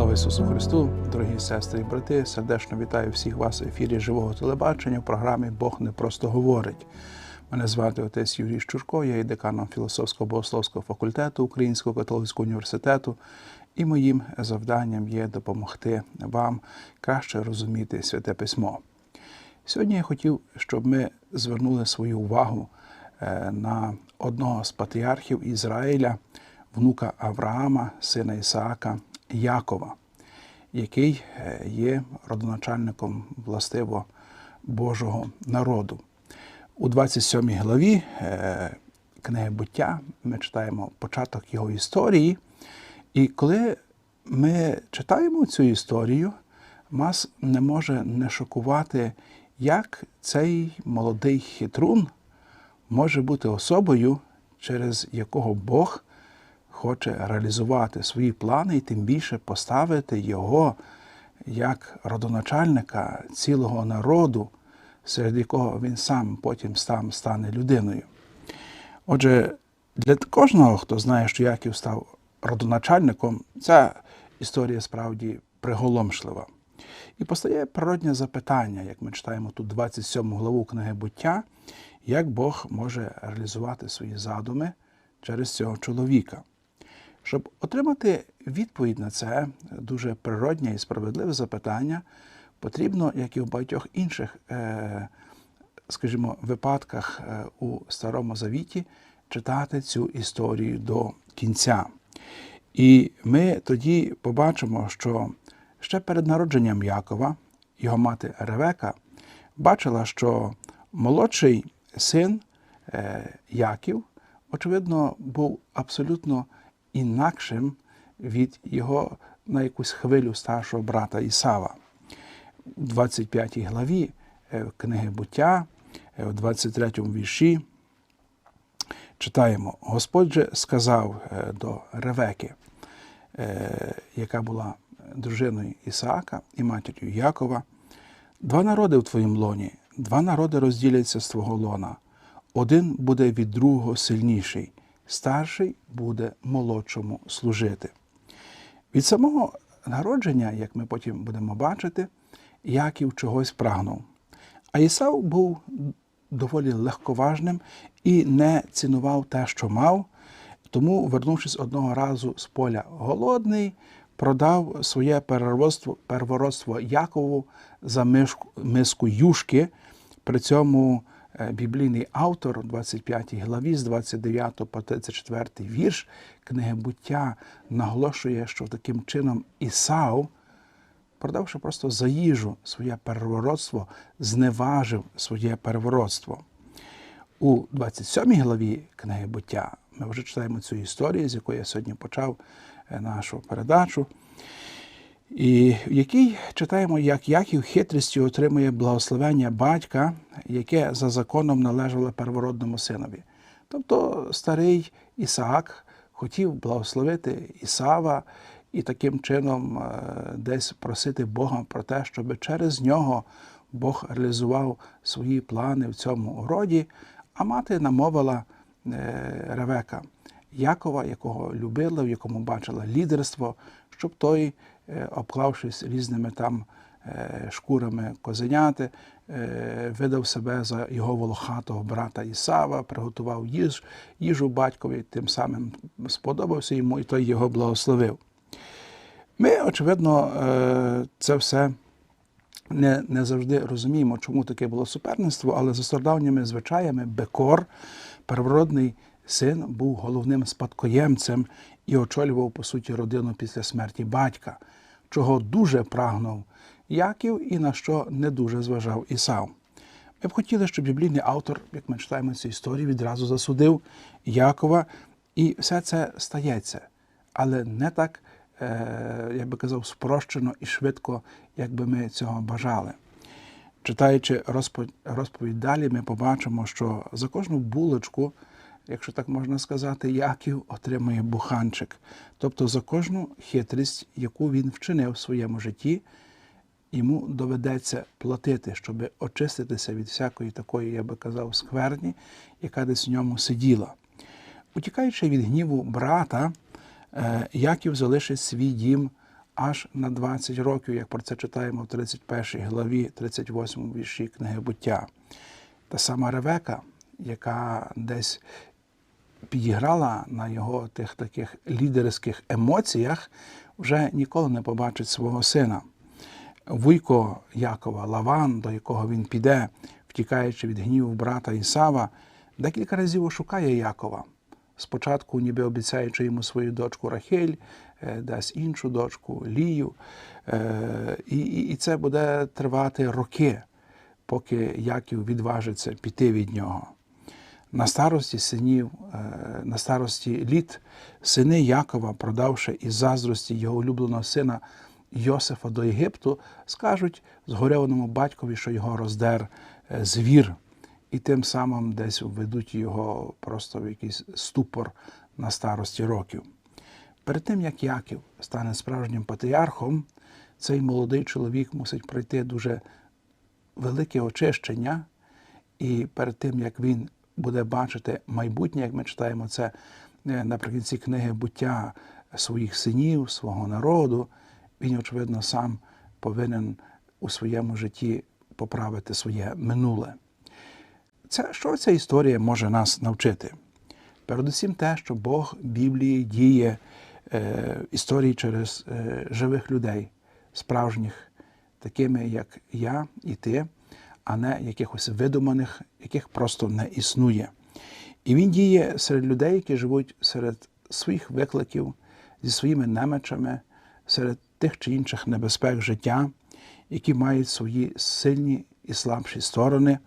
Слава Ісусу Христу, дорогі сестри і брати, сердечно вітаю всіх вас в ефірі живого телебачення в програмі Бог не просто говорить. Мене звати отець Юрій Щурко, я є деканом філософсько богословського факультету Українського католицького університету, і моїм завданням є допомогти вам краще розуміти святе письмо. Сьогодні я хотів, щоб ми звернули свою увагу е, на одного з патріархів Ізраїля, внука Авраама, сина Ісаака Якова, який е, є родоначальником властиво Божого народу. У 27 главі е, книги буття ми читаємо початок його історії. І коли ми читаємо цю історію, нас не може не шокувати, як цей молодий хитрун може бути особою, через якого Бог хоче реалізувати свої плани і тим більше поставити його як родоначальника цілого народу, серед якого він сам потім сам стане людиною. Отже, для кожного, хто знає, що Яків став родоначальником, ця історія справді приголомшлива. І постає природнє запитання, як ми читаємо тут 27 главу книги буття, як Бог може реалізувати свої задуми через цього чоловіка. Щоб отримати відповідь на це дуже природнє і справедливе запитання, потрібно, як і в багатьох інших, е, скажімо, випадках е, у Старому Завіті, читати цю історію до кінця. І ми тоді побачимо, що ще перед народженням Якова його мати Ревека бачила, що молодший син е, Яків, очевидно, був абсолютно інакшим від його на якусь хвилю старшого брата Ісава. У 25 главі е, книги буття, е, у 23 вірші, читаємо: Господь же сказав е, до Ревеки, яка була дружиною Ісаака і матір'ю Якова, два народи в твоїм лоні, два народи розділяться з твого лона. Один буде від другого сильніший, старший буде молодшому служити. Від самого народження, як ми потім будемо бачити, Яків чогось прагнув. А Ісав був доволі легковажним і не цінував те, що мав, тому, вернувшись одного разу з поля голодний, продав своє первородство, первородство Якову за миску, юшки. При цьому біблійний автор у 25 главі з 29 по 34 вірш книги буття наголошує, що таким чином Ісав, продавши просто за їжу своє первородство, зневажив своє первородство. У 27 главі книги буття ми вже читаємо цю історію, з якої я сьогодні почав нашу передачу і в якій читаємо, як Яків хитрістю отримує благословення батька, яке за законом належало первородному синові. Тобто старий Ісаак хотів благословити Ісава і таким чином е, десь просити Бога про те, щоб через нього Бог реалізував свої плани в цьому роді, а мати намовила е, Ревека Якова, якого любила, в якому бачила лідерство, щоб той обклавшись різними там е, шкурами козеняти, е, видав себе за його волохатого брата Ісава, приготував їж, їжу батькові, тим самим сподобався йому, і той його благословив. Ми, очевидно, це все не не завжди розуміємо, чому таке було суперництво, але за стародавніми звичаями Бекор, первородний син, був головним спадкоємцем і очолював, по суті, родину після смерті батька чого дуже прагнув Яків і на що не дуже зважав Ісав. Ми б хотіли, щоб біблійний автор, як ми читаємо цю історію, відразу засудив Якова, і все це стається, але не так, е, як би казав, спрощено і швидко, як би ми цього бажали. Читаючи розповідь далі, ми побачимо, що за кожну булочку якщо так можна сказати, Яків отримує буханчик. Тобто за кожну хитрість, яку він вчинив в своєму житті, йому доведеться платити, щоб очиститися від всякої такої, я би казав, скверні, яка десь в ньому сиділа. Утікаючи від гніву брата, е, Яків залишить свій дім аж на 20 років, як про це читаємо в 31 главі, 38 вірші книги буття. Та сама Ревека, яка десь підіграла на його тих таких лідерських емоціях, вже ніколи не побачить свого сина. Вуйко Якова, Лаван, до якого він піде, втікаючи від гніву брата Ісава, декілька разів ошукає Якова. Спочатку, ніби обіцяючи йому свою дочку Рахель, е, дасть іншу дочку Лію. Е, І, і, і це буде тривати роки, поки Яків відважиться піти від нього. На старості синів, е, на старості літ сини Якова, продавши із заздрості його улюбленого сина Йосифа до Єгипту, скажуть згорьованому батькові, що його роздер е, звір, і тим самим десь введуть його просто в якийсь ступор на старості років. Перед тим, як Яків стане справжнім патріархом, цей молодий чоловік мусить пройти дуже велике очищення, і перед тим, як він буде бачити майбутнє, як ми читаємо це е, наприкінці книги буття своїх синів, свого народу, він, очевидно, сам повинен у своєму житті поправити своє минуле. Це, що ця історія може нас навчити? Передусім те, що Бог Біблії діє е, історії через е, живих людей, справжніх, такими, як я і ти, а не якихось видуманих, яких просто не існує. І він діє серед людей, які живуть серед своїх викликів, зі своїми немечами, серед тих чи інших небезпек життя, які мають свої сильні і слабші сторони,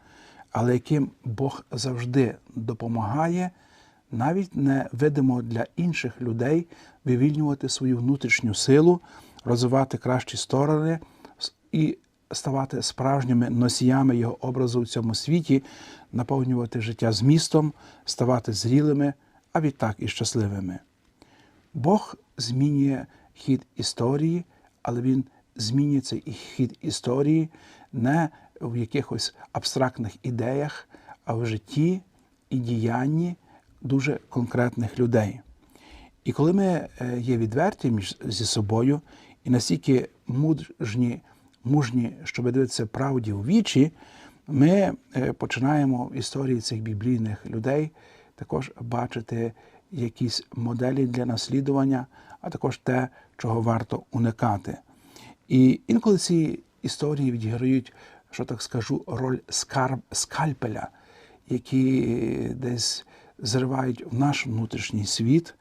але яким Бог завжди допомагає, навіть не видимо для інших людей вивільнювати свою внутрішню силу, розвивати кращі сторони і ставати справжніми носіями його образу в цьому світі, наповнювати життя змістом, ставати зрілими, а відтак і щасливими. Бог змінює хід історії, але Він змінює цей хід історії не в якихось абстрактних ідеях, а в житті і діянні дуже конкретних людей. І коли ми е, є відверті між зі собою і настільки мужні, мужні, щоб дивитися правді у вічі, ми е, починаємо в історії цих біблійних людей також бачити якісь моделі для наслідування, а також те, чого варто уникати. І інколи ці історії відіграють, що так скажу, роль скарб, скальпеля, які десь зривають в наш внутрішній світ.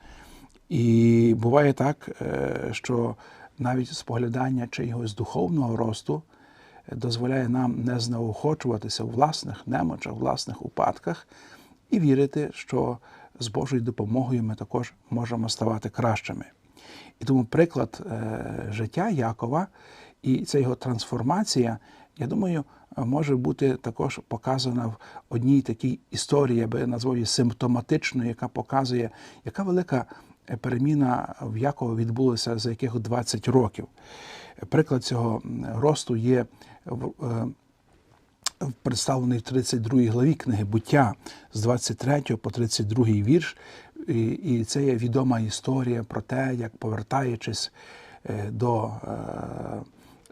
І буває так, е, що навіть споглядання чогось духовного росту дозволяє нам не знеохочуватися у власних немочах, власних упадках і вірити, що з Божою допомогою ми також можемо ставати кращими. І тому приклад е, життя Якова і ця його трансформація, я думаю, може бути також показана в одній такій історії, я би назвав її симптоматичною, яка показує, яка велика переміна в Якова відбулася за яких 20 років. Приклад цього росту є е, представлений в 32 главі книги буття з 23 по 32 вірш. І це є відома історія про те, як повертаючись е, до е,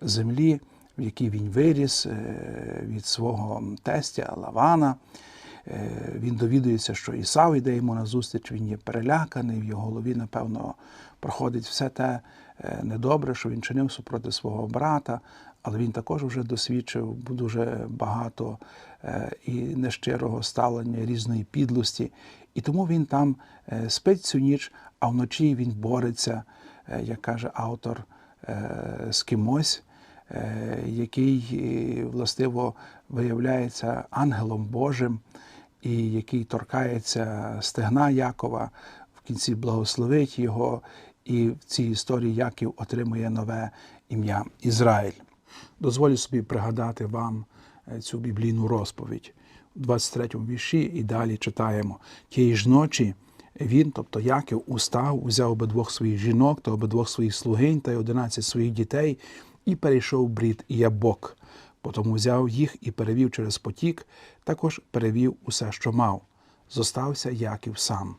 землі, в якій він виріс від свого тестя Лавана. Він довідується, що Ісав йде йому на зустріч, він є переляканий, в його голові, напевно, проходить все те недобре, що він чинив супроти свого брата, але він також вже досвідчив дуже багато і нещирого ставлення, різної підлості. І тому він там спить цю ніч, а вночі він бореться, як каже автор, з кимось. Який властиво виявляється ангелом Божим, і який торкається стегна Якова, в кінці благословить його, і в цій історії Яків отримує нове ім'я Ізраїль. Дозволю собі пригадати вам цю біблійну розповідь. У 23 му вірші і далі читаємо: тієї ж ночі він, тобто Яків, устав, взяв обидвох своїх жінок та обидвох своїх слугинь та й одинадцять своїх дітей і перейшов брід ябок. Потім взяв їх і перевів через потік, також перевів усе, що мав. Зостався Яків сам.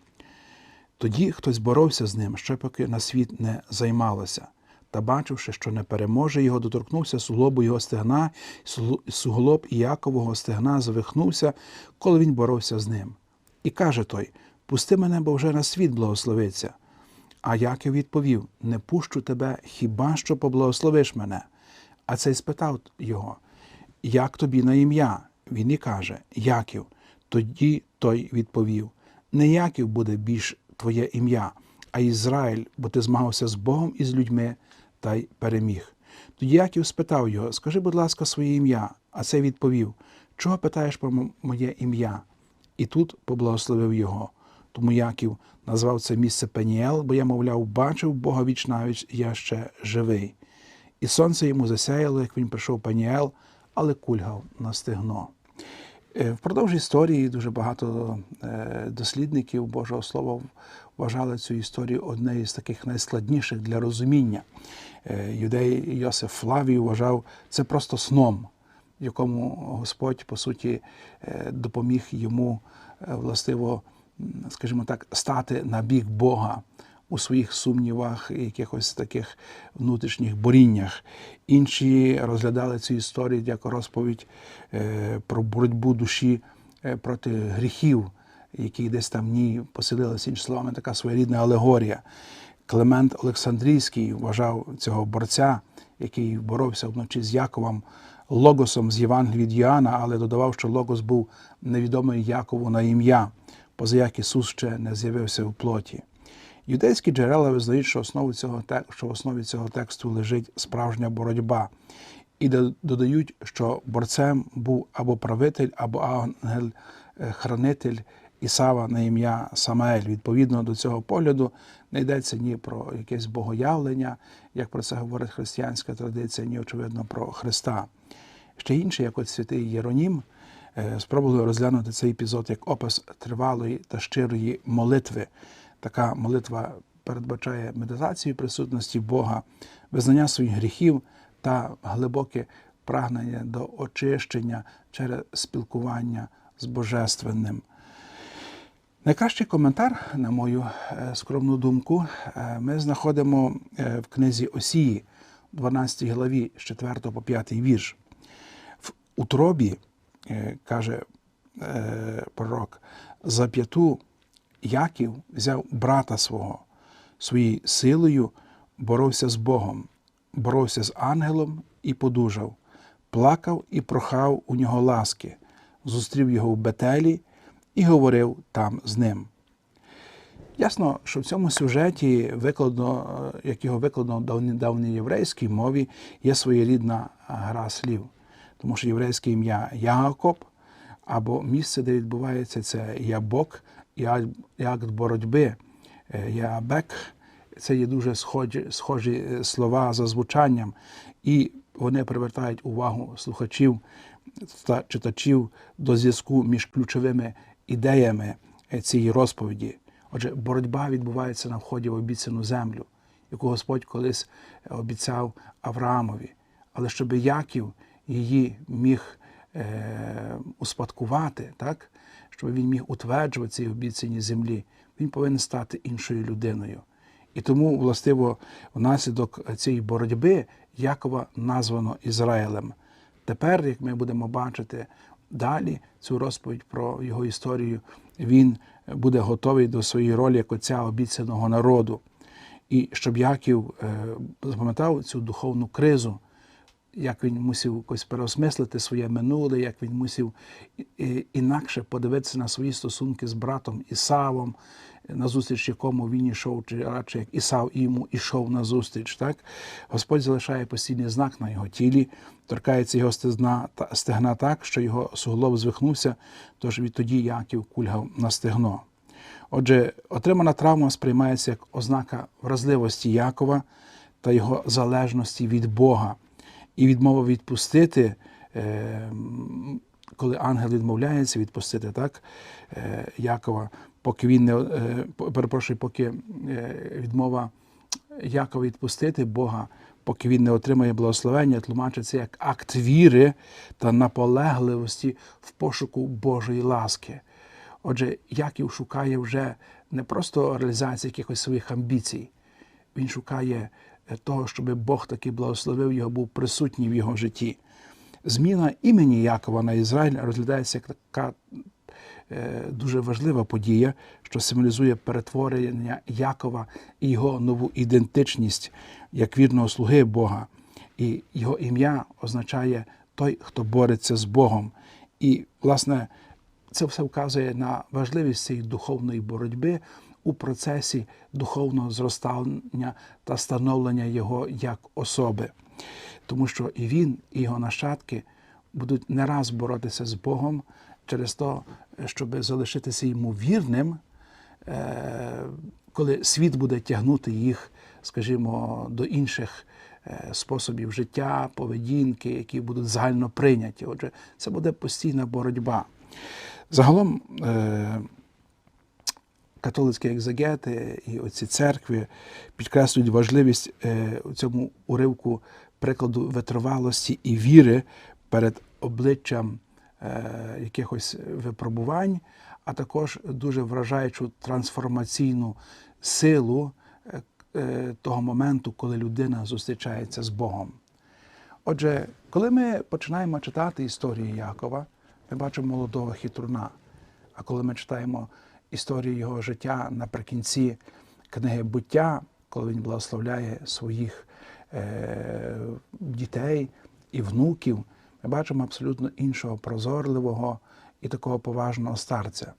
Тоді хтось боровся з ним, ще поки на світ не займалося. та бачивши, що не переможе його, доторкнувся суглобу його стегна, і суглоб Іакового стегна завихнувся, коли він боровся з ним. І каже той: Пусти мене, бо вже на світ благословиться. А Яків відповів: Не пущу тебе, хіба що поблагословиш мене. А цей спитав його, як тобі на ім'я? Він і каже, Яків. Тоді той відповів: Не Яків буде більш твоє ім'я, а Ізраїль, бо ти змагався з Богом і з людьми та й переміг. Тоді Яків спитав його: Скажи, будь ласка, своє ім'я. А цей відповів: Чого питаєш про моє ім'я? І тут поблагословив його. Тому Яків назвав це місце Пеніел, бо я, мовляв, бачив Бога віч навіть я ще живий. І сонце йому засяяло, як він прийшов Пеніел, але кульгав на стегно. Е, Впродовж історії дуже багато е, дослідників Божого Слова вважали цю історію однією з таких найскладніших для розуміння. Е, Юдей Йосиф Флавій вважав це просто сном, якому Господь, по суті, допоміг йому властиво, скажімо так, стати на бік Бога у своїх сумнівах якихось таких внутрішніх боріннях. Інші розглядали цю історію як розповідь е, про боротьбу душі е, проти гріхів, які десь там в ній поселилися, іншими словами, така своєрідна алегорія. Клемент Олександрійський вважав цього борця, який боровся вночі з Яковом, логосом з Євангелії від Йоанна, але додавав, що логос був невідомий Якову на ім'я, поза як Ісус ще не з'явився в плоті. Юдейські джерела визнають, що, основу цього, що в основі цього тексту лежить справжня боротьба, і додають, що борцем був або правитель, або ангел-хранитель Ісава на ім'я Самаель. Відповідно до цього погляду не йдеться ні про якесь богоявлення, як про це говорить християнська традиція, ні, очевидно, про Христа. Ще інше, як от святий Єронім, е, спробували розглянути цей епізод як опис тривалої та щирої молитви. Така молитва передбачає медитацію присутності Бога, визнання своїх гріхів та глибоке прагнення до очищення через спілкування з Божественним. Найкращий коментар, на мою е, скромну думку, е, ми знаходимо е, в книзі Осії, 12 главі, з 4 по 5 вірш. В утробі, каже пророк, за п'яту Яків взяв брата свого, своєю силою боровся з Богом, боровся з ангелом і подужав, плакав і прохав у нього ласки, зустрів його в Бетелі і говорив там з ним. Ясно, що в цьому сюжеті, викладно, як його викладено в давній єврейській мові, є своєрідна гра слів, тому що єврейське ім'я Яакоб або місце, де відбувається це Ябок, і акт боротьби. Е, Ябек це є дуже схожі, схожі е, слова за звучанням, і вони привертають увагу слухачів та читачів до зв'язку між ключовими ідеями е, цієї розповіді. Отже, боротьба відбувається на вході в обіцяну землю, яку Господь колись обіцяв Авраамові. Але щоб Яків її міг е, успадкувати, так, щоб він міг утверджувати ці обіцяні землі, він повинен стати іншою людиною. І тому, властиво, внаслідок цієї боротьби Якова названо Ізраїлем. Тепер, як ми будемо бачити далі цю розповідь про його історію, він буде готовий до своєї ролі як отця обіцяного народу. І щоб Яків е, запам'ятав цю духовну кризу як він мусив якось переосмислити своє минуле, як він мусив інакше подивитися на свої стосунки з братом Ісавом, на зустріч якому він йшов, чи радше як Ісав йому ішов на зустріч. Так? Господь залишає постійний знак на його тілі, торкається його стегна, стегна так, що його суглоб звихнувся, тож відтоді Яків кульгав на стегно. Отже, отримана травма сприймається як ознака вразливості Якова та його залежності від Бога і відмова відпустити, е, коли ангел відмовляється відпустити так, е, Якова, поки він не е, перепрошую, поки відмова Якова відпустити Бога, поки він не отримає благословення, тлумачиться як акт віри та наполегливості в пошуку Божої ласки. Отже, Яків шукає вже не просто реалізації якихось своїх амбіцій, він шукає того, щоб Бог таки благословив його, був присутній в його житті. Зміна імені Якова на Ізраїль розглядається як така е, дуже важлива подія, що символізує перетворення Якова і його нову ідентичність як вірного слуги Бога. І його ім'я означає той, хто бореться з Богом. І, власне, це все вказує на важливість цієї духовної боротьби у процесі духовного зростання та становлення його як особи. Тому що і він, і його нащадки будуть не раз боротися з Богом через те, щоб залишитися йому вірним, е, коли світ буде тягнути їх, скажімо, до інших е, способів життя, поведінки, які будуть загально прийняті. Отже, це буде постійна боротьба. Загалом е, католицькі екзегети і оці церкви підкреслюють важливість е, у цьому уривку прикладу витривалості і віри перед обличчям е, якихось випробувань, а також дуже вражаючу трансформаційну силу е, того моменту, коли людина зустрічається з Богом. Отже, коли ми починаємо читати історію Якова, ми бачимо молодого хитруна. А коли ми читаємо історію його життя наприкінці книги буття, коли він благословляє своїх е, дітей і внуків, ми бачимо абсолютно іншого прозорливого і такого поважного старця.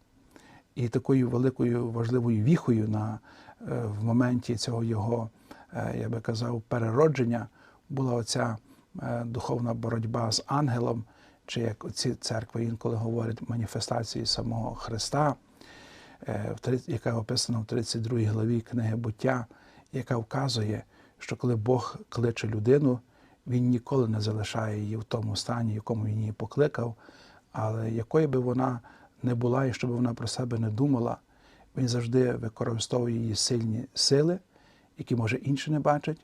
І такою великою важливою віхою на, е, в моменті цього його, е, я би казав, переродження була оця е, духовна боротьба з ангелом, чи як ці церкви інколи говорять, маніфестації самого Христа, яка описана в 32 главі книги буття, яка вказує, що коли Бог кличе людину, він ніколи не залишає її в тому стані, якому він її покликав, але якою би вона не була і що би вона про себе не думала, він завжди використовує її сильні сили, які, може, інші не бачать,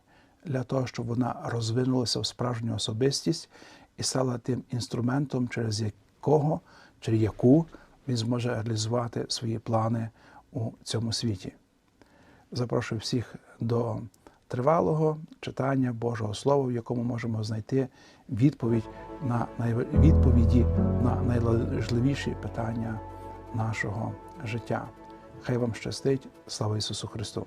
для того, щоб вона розвинулася в справжню особистість і стала тим інструментом, через якого, через яку він зможе реалізувати свої плани у цьому світі. Запрошую всіх до тривалого читання Божого Слова, в якому можемо знайти відповідь на відповіді на найважливіші питання нашого життя. Хай вам щастить, слава Ісусу Христу!